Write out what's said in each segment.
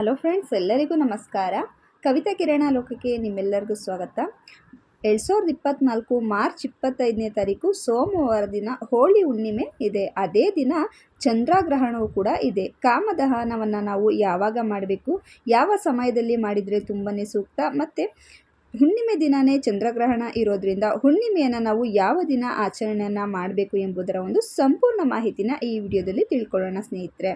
Hello friends, ಎಲ್ಲರಿಗೂ ನಮಸ್ಕಾರ. ಕವಿತಾ ಕಿರಣ ಲೋಕಕ್ಕೆ ನಿಮ್ಮೆಲ್ಲರಿಗೂ ಸ್ವಾಗತ. ಎರಡು ಸಾವಿರದ ಇಪ್ಪತ್ತ್ನಾಲ್ಕು ಮಾರ್ಚ್ ಇಪ್ಪತ್ತೈದನೇ ತಾರೀಕು ಸೋಮವಾರ ದಿನ ಹೋಳಿ ಹುಣ್ಣಿಮೆ ಇದೆ. ಅದೇ ದಿನ ಚಂದ್ರಗ್ರಹಣವು ಕೂಡ ಇದೆ. ಕಾಮದಹನವನ್ನು ನಾವು ಯಾವಾಗ ಮಾಡಬೇಕು, ಯಾವ ಸಮಯದಲ್ಲಿ ಮಾಡಿದರೆ ತುಂಬಾ ಸೂಕ್ತ, ಮತ್ತು ಹುಣ್ಣಿಮೆ ದಿನವೇ ಚಂದ್ರಗ್ರಹಣ ಇರೋದ್ರಿಂದ ಹುಣ್ಣಿಮೆಯನ್ನು ನಾವು ಯಾವ ದಿನ ಆಚರಣೆಯನ್ನು ಮಾಡಬೇಕು ಎಂಬುದರ ಒಂದು ಸಂಪೂರ್ಣ ಮಾಹಿತಿನ ಈ ವಿಡಿಯೋದಲ್ಲಿ ತಿಳ್ಕೊಳ್ಳೋಣ ಸ್ನೇಹಿತರೆ.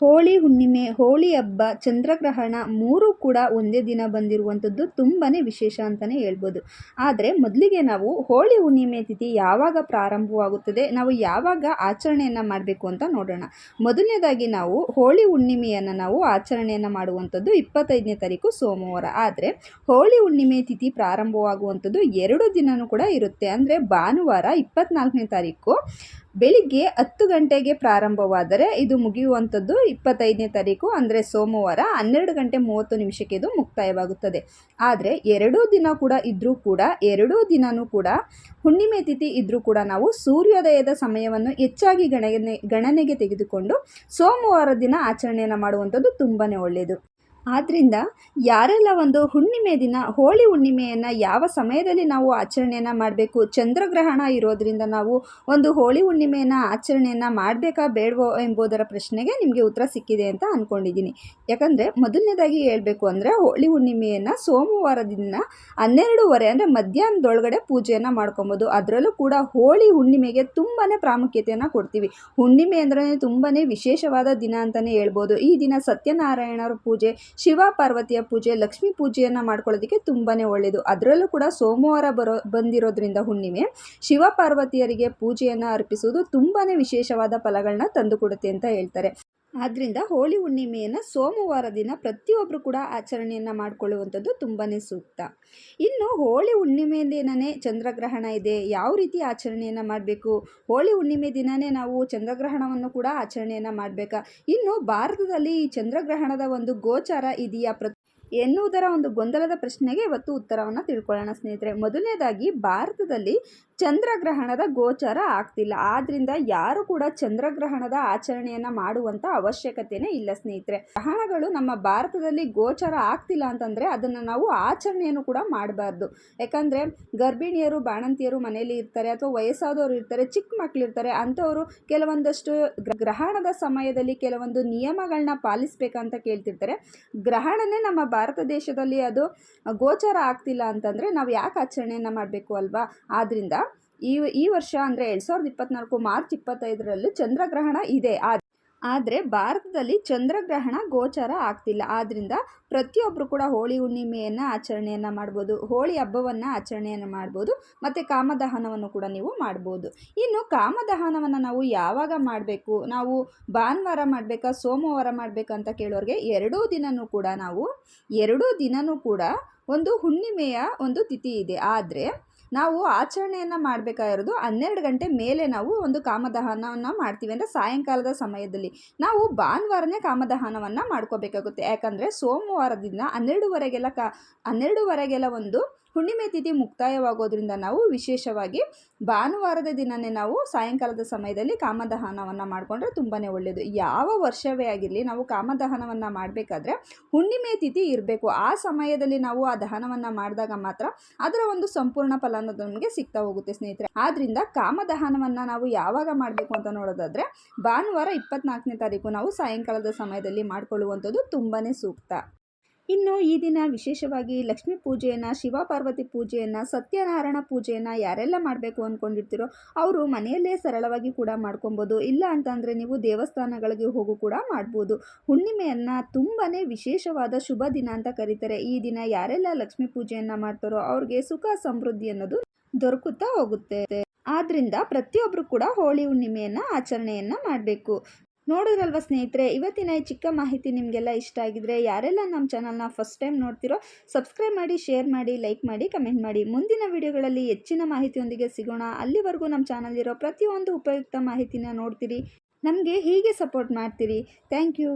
ಹೋಳಿ ಹುಣ್ಣಿಮೆ, ಹೋಳಿ ಹಬ್ಬ, ಚಂದ್ರಗ್ರಹಣ ಮೂರೂ ಕೂಡ ಒಂದೇ ದಿನ ಬಂದಿರುವಂಥದ್ದು ತುಂಬಾ ವಿಶೇಷ ಅಂತಲೇ ಹೇಳ್ಬೋದು. ಆದರೆ ಮೊದಲಿಗೆ ನಾವು ಹೋಳಿ ಹುಣ್ಣಿಮೆ ತಿಥಿ ಯಾವಾಗ ಪ್ರಾರಂಭವಾಗುತ್ತದೆ, ನಾವು ಯಾವಾಗ ಆಚರಣೆಯನ್ನು ಮಾಡಬೇಕು ಅಂತ ನೋಡೋಣ. ಮೊದಲನೇದಾಗಿ ನಾವು ಹೋಳಿ ಹುಣ್ಣಿಮೆಯನ್ನು ನಾವು ಆಚರಣೆಯನ್ನು ಮಾಡುವಂಥದ್ದು ಇಪ್ಪತ್ತೈದನೇ ತಾರೀಕು ಸೋಮವಾರ. ಆದರೆ ಹೋಳಿ ಹುಣ್ಣಿಮೆ ತಿಥಿ ಪ್ರಾರಂಭವಾಗುವಂಥದ್ದು ಎರಡು ದಿನವೂ ಕೂಡ ಇರುತ್ತೆ. ಅಂದರೆ ಭಾನುವಾರ ಇಪ್ಪತ್ನಾಲ್ಕನೇ ತಾರೀಕು ಬೆಳಿಗ್ಗೆ ಹತ್ತು ಗಂಟೆಗೆ ಪ್ರಾರಂಭವಾದರೆ ಇದು ಮುಗಿಯುವಂಥದ್ದು ಇಪ್ಪತ್ತೈದನೇ ತಾರೀಕು, ಅಂದರೆ ಸೋಮವಾರ ಹನ್ನೆರಡು ಗಂಟೆ ಮೂವತ್ತು ನಿಮಿಷಕ್ಕೆ ಇದು ಮುಕ್ತಾಯವಾಗುತ್ತದೆ. ಆದರೆ ಎರಡೂ ದಿನ ಕೂಡ ಇದ್ದರೂ ಕೂಡ, ಎರಡೂ ದಿನವೂ ಕೂಡ ಹುಣ್ಣಿಮೆ ತಿಥಿ ಇದ್ದರೂ ಕೂಡ ನಾವು ಸೂರ್ಯೋದಯದ ಸಮಯವನ್ನು ಹೆಚ್ಚಾಗಿ ಗಣನೆ, ಗಣನೆಗೆ ತೆಗೆದುಕೊಂಡು ಸೋಮವಾರ ದಿನ ಆಚರಣೆಯನ್ನು ಮಾಡುವಂಥದ್ದು ತುಂಬಾ ಒಳ್ಳೆಯದು. ಆದ್ದರಿಂದ ಯಾರೆಲ್ಲ ಒಂದು ಹುಣ್ಣಿಮೆ ದಿನ, ಹೋಳಿ ಹುಣ್ಣಿಮೆಯನ್ನು ಯಾವ ಸಮಯದಲ್ಲಿ ನಾವು ಆಚರಣೆಯನ್ನು ಮಾಡಬೇಕು, ಚಂದ್ರಗ್ರಹಣ ಇರೋದರಿಂದ ನಾವು ಒಂದು ಹೋಳಿ ಹುಣ್ಣಿಮೆಯನ್ನು ಆಚರಣೆಯನ್ನು ಮಾಡಬೇಕಾ ಬೇಡವೋ ಎಂಬುದರ ಪ್ರಶ್ನೆಗೆ ನಿಮಗೆ ಉತ್ತರ ಸಿಕ್ಕಿದೆ ಅಂತ ಅಂದ್ಕೊಂಡಿದ್ದೀನಿ ಯಾಕಂದರೆ ಮೊದಲನೇದಾಗಿ ಹೇಳಬೇಕು ಅಂದರೆ ಹೋಳಿ ಹುಣ್ಣಿಮೆಯನ್ನು ಸೋಮವಾರ ದಿನ ಹನ್ನೆರಡೂವರೆ ಅಂದರೆ ಮಧ್ಯಾಹ್ನದೊಳಗಡೆ ಪೂಜೆಯನ್ನು ಮಾಡ್ಕೊಬೋದು. ಅದರಲ್ಲೂ ಕೂಡ ಹೋಳಿ ಹುಣ್ಣಿಮೆಗೆ ತುಂಬಾ ಪ್ರಾಮುಖ್ಯತೆಯನ್ನು ಕೊಡ್ತೀವಿ. ಹುಣ್ಣಿಮೆ ಅಂದ್ರೆ ತುಂಬಾ ವಿಶೇಷವಾದ ದಿನ ಅಂತಲೇ ಹೇಳ್ಬೋದು. ಈ ದಿನ ಸತ್ಯನಾರಾಯಣರ ಪೂಜೆ ಶಿವ ಪಾರ್ವತಿಯ ಪೂಜೆ, ಲಕ್ಷ್ಮೀ ಪೂಜೆಯನ್ನು ಮಾಡ್ಕೊಳ್ಳೋದಕ್ಕೆ ತುಂಬಾ ಒಳ್ಳೆಯದು ಅದರಲ್ಲೂ ಕೂಡ ಸೋಮವಾರ ಬರೋ, ಬಂದಿರೋದ್ರಿಂದ ಹುಣ್ಣಿಮೆ, ಶಿವ ಪಾರ್ವತಿಯರಿಗೆ ಪೂಜೆಯನ್ನು ಅರ್ಪಿಸುವುದು ತುಂಬಾ ವಿಶೇಷವಾದ ಫಲಗಳನ್ನ ತಂದುಕೊಡುತ್ತೆ ಅಂತ ಹೇಳ್ತಾರೆ. ಆದ್ದರಿಂದ ಹೋಳಿ ಹುಣ್ಣಿಮೆಯನ್ನು ಸೋಮವಾರ ದಿನ ಪ್ರತಿಯೊಬ್ಬರು ಕೂಡ ಆಚರಣೆಯನ್ನು ಮಾಡಿಕೊಳ್ಳುವಂಥದ್ದು ತುಂಬಾ ಸೂಕ್ತ. ಇನ್ನು ಹೋಳಿ ಹುಣ್ಣಿಮೆ ದಿನವೇ ಚಂದ್ರಗ್ರಹಣ ಇದೆ, ಯಾವ ರೀತಿ ಆಚರಣೆಯನ್ನು ಮಾಡಬೇಕು? ಹೋಳಿ ಹುಣ್ಣಿಮೆ ದಿನವೇ ನಾವು ಚಂದ್ರಗ್ರಹಣವನ್ನು ಕೂಡ ಆಚರಣೆಯನ್ನು ಮಾಡಬೇಕಾ? ಇನ್ನು ಭಾರತದಲ್ಲಿ ಈ ಚಂದ್ರಗ್ರಹಣದ ಒಂದು ಗೋಚಾರ ಇದೆಯಾ? ಎನ್ನುವುದರ ಒಂದು ಗೊಂದಲದ ಪ್ರಶ್ನೆಗೆ ಇವತ್ತು ಉತ್ತರವನ್ನು ತಿಳ್ಕೊಳ್ಳೋಣ ಸ್ನೇಹಿತರೆ. ಮೊದಲನೇದಾಗಿ, ಭಾರತದಲ್ಲಿ ಚಂದ್ರಗ್ರಹಣದ ಗೋಚರ ಆಗ್ತಿಲ್ಲ. ಆದ್ದರಿಂದ ಯಾರು ಕೂಡ ಚಂದ್ರಗ್ರಹಣದ ಆಚರಣೆಯನ್ನು ಮಾಡುವಂಥ ಅವಶ್ಯಕತೆಯೇ ಇಲ್ಲ ಸ್ನೇಹಿತರೆ. ಗ್ರಹಣಗಳು ನಮ್ಮ ಭಾರತದಲ್ಲಿ ಗೋಚರ ಆಗ್ತಿಲ್ಲ ಅಂತಂದರೆ ಅದನ್ನು ನಾವು ಆಚರಣೆಯನ್ನು ಕೂಡ ಮಾಡಬಾರ್ದು. ಯಾಕಂದರೆ ಗರ್ಭಿಣಿಯರು, ಬಾಣಂತಿಯರು ಮನೆಯಲ್ಲಿ ಇರ್ತಾರೆ ಅಥವಾ ವಯಸ್ಸಾದವರು ಇರ್ತಾರೆ, ಚಿಕ್ಕ ಮಕ್ಕಳಿರ್ತಾರೆ ಅಂಥವರು ಕೆಲವೊಂದಷ್ಟು ಗ್ರಹಣದ ಸಮಯದಲ್ಲಿ ಕೆಲವೊಂದು ನಿಯಮಗಳನ್ನ ಪಾಲಿಸಬೇಕಂತ ಕೇಳ್ತಿರ್ತಾರೆ. ಗ್ರಹಣನೇ ನಮ್ಮ ದೇಶದಲ್ಲಿ ಅದು ಗೋಚರ ಆಗ್ತಿಲ್ಲ ಅಂತಂದರೆ ನಾವು ಯಾಕೆ ಆಚರಣೆಯನ್ನು ಮಾಡಬೇಕು ಅಲ್ವಾ? ಆದ್ದರಿಂದ ಈ ಈ ವರ್ಷ ಅಂದರೆ ಎರಡು ಸಾವಿರದ ಇಪ್ಪತ್ತ್ನಾಲ್ಕು ಮಾರ್ಚ್ ಇಪ್ಪತ್ತೈದರಲ್ಲಿ ಚಂದ್ರಗ್ರಹಣ ಇದೆ. ಆದರೆ ಭಾರತದಲ್ಲಿ ಚಂದ್ರಗ್ರಹಣ ಗೋಚರ ಆಗ್ತಿಲ್ಲ. ಆದ್ದರಿಂದ ಪ್ರತಿಯೊಬ್ಬರು ಕೂಡ ಹೋಳಿ ಹುಣ್ಣಿಮೆಯನ್ನು ಆಚರಣೆಯನ್ನು ಮಾಡ್ಬೋದು, ಹೋಳಿ ಹಬ್ಬವನ್ನು ಆಚರಣೆಯನ್ನು ಮಾಡ್ಬೋದು, ಮತ್ತು ಕಾಮದಹನವನ್ನು ಕೂಡ ನೀವು ಮಾಡ್ಬೋದು. ಇನ್ನು ಕಾಮದಹನವನ್ನು ನಾವು ಯಾವಾಗ ಮಾಡಬೇಕು? ನಾವು ಭಾನುವಾರ ಮಾಡಬೇಕಾ, ಸೋಮವಾರ ಮಾಡಬೇಕಂತ ಕೇಳೋರಿಗೆ ಎರಡೂ ದಿನವೂ ಕೂಡ ನಾವು, ಎರಡೂ ದಿನವೂ ಕೂಡ ಒಂದು ಹುಣ್ಣಿಮೆಯ ಒಂದು ತಿಥಿ ಇದೆ. ಆದರೆ ನಾವು ಆಚರಣೆಯನ್ನು ಮಾಡಬೇಕಾಗಿರೋದು ಹನ್ನೆರಡು ಗಂಟೆ ಮೇಲೆ ನಾವು ಒಂದು ಕಾಮದಹನವನ್ನು ಮಾಡ್ತೀವಿ. ಅಂದರೆ ಸಾಯಂಕಾಲದ ಸಮಯದಲ್ಲಿ ನಾವು ಭಾನುವಾರನೇ ಕಾಮದಹನವನ್ನು ಮಾಡ್ಕೋಬೇಕಾಗುತ್ತೆ. ಯಾಕಂದರೆ ಸೋಮವಾರದಿಂದ ಹನ್ನೆರಡುವರೆಗೆಲ್ಲ ಕಾ ಹನ್ನೆರಡುವರೆಗೆಲ್ಲ ಒಂದು ಹುಣ್ಣಿಮೆ ತಿಥಿ ಮುಕ್ತಾಯವಾಗೋದ್ರಿಂದ ನಾವು ವಿಶೇಷವಾಗಿ ಭಾನುವಾರದ ದಿನವೇ ನಾವು ಸಾಯಂಕಾಲದ ಸಮಯದಲ್ಲಿ ಕಾಮದಹನವನ್ನು ಮಾಡಿಕೊಂಡ್ರೆ ತುಂಬಾ ಒಳ್ಳೆಯದು ಯಾವ ವರ್ಷವೇ ಆಗಿರಲಿ ನಾವು ಕಾಮದಹನವನ್ನು ಮಾಡಬೇಕಾದ್ರೆ ಹುಣ್ಣಿಮೆ ತಿಥಿ ಇರಬೇಕು. ಆ ಸಮಯದಲ್ಲಿ ನಾವು ಆ ದಹನವನ್ನು ಮಾಡಿದಾಗ ಮಾತ್ರ ಅದರ ಒಂದು ಸಂಪೂರ್ಣ ಫಲ ಅನ್ನೋದು ನಮಗೆ ಸಿಗ್ತಾ ಹೋಗುತ್ತೆ ಸ್ನೇಹಿತರೆ. ಆದ್ದರಿಂದ ಕಾಮದಹನವನ್ನು ನಾವು ಯಾವಾಗ ಮಾಡಬೇಕು ಅಂತ ನೋಡೋದಾದರೆ ಭಾನುವಾರ ಇಪ್ಪತ್ನಾಲ್ಕನೇ ತಾರೀಕು ನಾವು ಸಾಯಂಕಾಲದ ಸಮಯದಲ್ಲಿ ಮಾಡಿಕೊಳ್ಳುವಂಥದ್ದು ತುಂಬಾ ಸೂಕ್ತ. ಇನ್ನು ಈ ದಿನ ವಿಶೇಷವಾಗಿ ಲಕ್ಷ್ಮೀ ಪೂಜೆಯನ್ನು, ಶಿವ ಪಾರ್ವತಿ ಪೂಜೆಯನ್ನು, ಸತ್ಯನಾರಾಯಣ ಪೂಜೆಯನ್ನು ಯಾರೆಲ್ಲ ಮಾಡಬೇಕು ಅಂದ್ಕೊಂಡಿರ್ತೀರೋ ಅವರು ಮನೆಯಲ್ಲೇ ಸರಳವಾಗಿ ಕೂಡ ಮಾಡ್ಕೊಬೋದು. ಇಲ್ಲ ಅಂತಂದರೆ ನೀವು ದೇವಸ್ಥಾನಗಳಿಗೆ ಹೋಗು ಕೂಡ ಮಾಡ್ಬೋದು. ಹುಣ್ಣಿಮೆಯನ್ನು ತುಂಬಾ ವಿಶೇಷವಾದ ಶುಭ ದಿನ ಅಂತ ಕರೀತಾರೆ. ಈ ದಿನ ಯಾರೆಲ್ಲ ಲಕ್ಷ್ಮೀ ಪೂಜೆಯನ್ನು ಮಾಡ್ತಾರೋ ಅವ್ರಿಗೆ ಸುಖ ಸಮೃದ್ಧಿ ಅನ್ನೋದು ದೊರಕುತ್ತಾ ಹೋಗುತ್ತೆ. ಆದ್ದರಿಂದ ಪ್ರತಿಯೊಬ್ಬರು ಕೂಡ ಹೋಳಿ ಹುಣ್ಣಿಮೆಯನ್ನು ಆಚರಣೆಯನ್ನು ಮಾಡಬೇಕು. ನೋಡಿದ್ರಲ್ವ ಸ್ನೇಹಿತರೆ, ಇವತ್ತಿನ ಈ ಚಿಕ್ಕ ಮಾಹಿತಿ ನಿಮಗೆಲ್ಲ ಇಷ್ಟ ಆಗಿದ್ರೆ, ಯಾರೆಲ್ಲ ನಮ್ಮ ಚಾನಲ್ನ ಫಸ್ಟ್ ಟೈಮ್ ನೋಡ್ತಿರೋ ಸಬ್ಸ್ಕ್ರೈಬ್ ಮಾಡಿ ಶೇರ್ ಮಾಡಿ ಲೈಕ್ ಮಾಡಿ ಕಮೆಂಟ್ ಮಾಡಿ. ಮುಂದಿನ ವಿಡಿಯೋಗಳಲ್ಲಿ ಹೆಚ್ಚಿನ ಮಾಹಿತಿಯೊಂದಿಗೆ ಸಿಗೋಣ. ಅಲ್ಲಿವರೆಗೂ ನಮ್ಮ ಚಾನಲ್ಲಿರೋ ಪ್ರತಿಯೊಂದು ಉಪಯುಕ್ತ ಮಾಹಿತಿನ ನೋಡ್ತೀರಿ. ನಮಗೆ ಹೀಗೆ ಸಪೋರ್ಟ್ ಮಾಡ್ತೀರಿ. Thank you